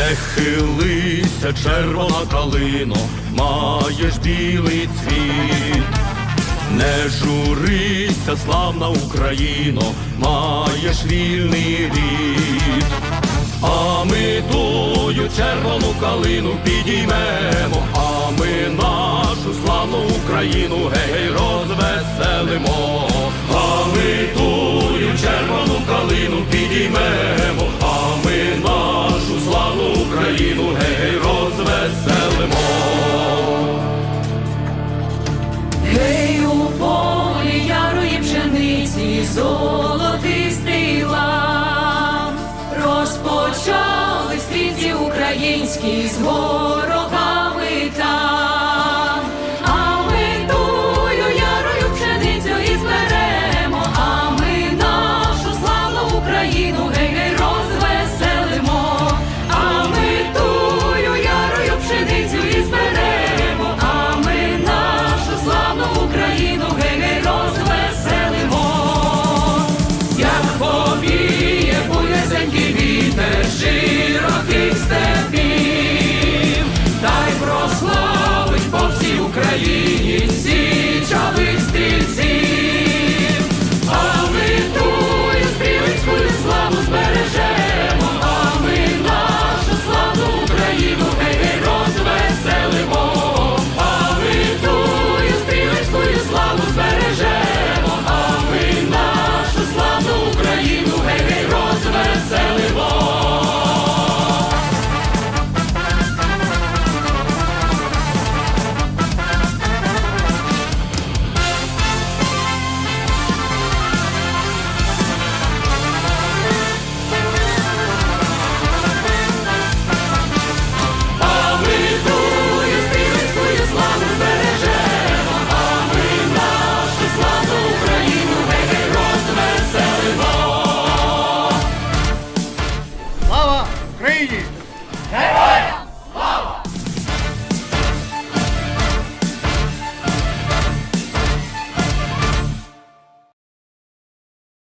Не хилися, червона калино, маєш білий цвіт. Не журися, славна Україно, маєш вільний рід. А ми тую червону калину підіймемо, Україну гей розвеселимо. Гей, у полі ярої пшениці, золотистий лав, розпочали стрільці українські з ворогами Rei. É Record!